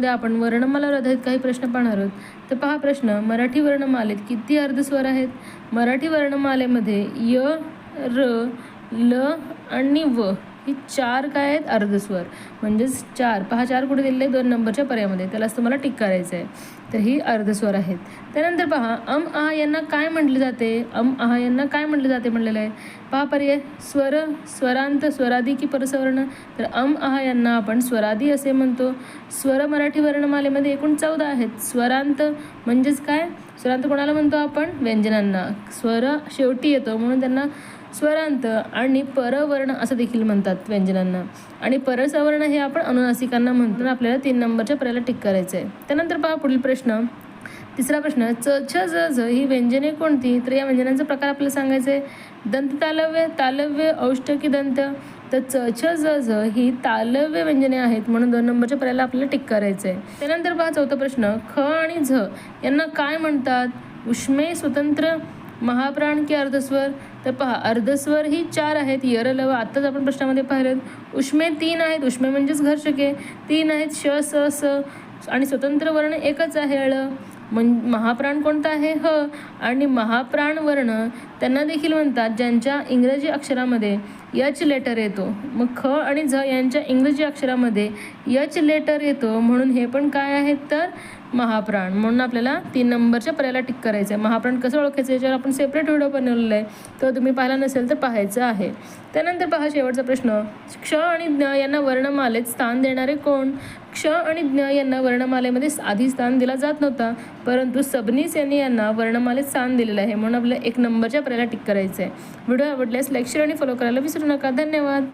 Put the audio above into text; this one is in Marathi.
यामध्ये आपण वर्णमाला आधारित काही प्रश्न पाहणार आहोत. तर पहा प्रश्न मराठी वर्णमालेत किती अर्धस्वर आहेत? मराठी वर्णमालेमध्ये य र ल आणि व. ही चार काय आहेत? अर्धस्वर. म्हणजेच चार. पहा चार कुठे दिलेले दोन नंबरच्या पर्यायामध्ये. त्यालाच तुम्हाला टिक करायचं आहे. तर ही अर्धस्वर आहेत. त्यानंतर पहा अम आहा यांना काय म्हटले जाते? अम आहा यांना काय म्हटले जाते म्हणलेलं आहे? पहा पर्याय. स्वर स्वरांत स्वरादी की परसवर्ण? तर अम आहा यांना आपण स्वरादी असे म्हणतो. स्वर मराठी वर्णमालेमध्ये एकूण चौदा आहेत. स्वरांत म्हणजेच काय? स्वरांत कोणाला म्हणतो आपण? व्यंजनांना. स्वर शेवटी येतो. म्हणून त्यांना स्वरांत आणि परवर्ण असं देखील म्हणतात व्यंजनांना. आणि परसवर्ण हे आपण अनुनासिकांना म्हणतो. आपल्याला तीन नंबरच्या पर्याला टिक करायचं आहे. त्यानंतर पहा पुढील प्रश्न. तिसरा प्रश्न च छ ज झ ही व्यंजने कोणती? तर या व्यंजनांचा प्रकार आपल्याला सांगायचे आहे. दंत तालव्य तालव्य औष्टकी दंत. तर च छ ज झ ही तालव्य व्यंजने आहेत म्हणून दोन नंबरच्या पर्याला आपल्याला टिक करायचं आहे. त्यानंतर पहा चौथा प्रश्न ख आणि झ यांना काय म्हणतात? उष्मे स्वतंत्र महाप्राण की अर्धस्वर? तर पहा अर्धस्वर ही चार आहेत यर लव आत्ताच आपण प्रश्नामध्ये पाहिलेत. उष्मे तीन आहेत उष्मे म्हणजेच घर्षके. तीन आहेत श स स. आणि स्वतंत्र वर्ण एकच आहे अळ. म्हण महाप्राण कोणता आहे? ह. आणि महाप्राण वर्ण त्यांना देखील म्हणतात ज्यांच्या इंग्रजी अक्षरामध्ये यच लेटर येतो. मग ख आणि झ यांच्या इंग्रजी अक्षरामध्ये यच लेटर येतो म्हणून हे पण काय आहेत तर? महाप्राण. म्हणून आपल्याला तीन नंबरच्या पर्याला टिक करायचं आहे महाप्राण कसं ओळखायचं? याच्यावर आपण सेपरेट व्हिडिओ बनवलेला आहे. तो तुम्ही पाहिला नसेल तर पाहायचं आहे. त्यानंतर पहा शेवटचा प्रश्न. क्ष आणि ज्ञ यांना वर्णमालेत स्थान देणारे कोण? क्ष आणि ज्ञ यांना वर्णमालेमध्ये आधी स्थान दिला जात नव्हता परंतु सबनीस यांनी यांना वर्णमालेत स्थान दिलेलं आहे म्हणून आपल्याला एक नंबरच्या आपल्याला टिक करायचं आहे व्हिडिओ आवडल्यास लाईक शेअर आणि फॉलो करायला विसरू नका. धन्यवाद.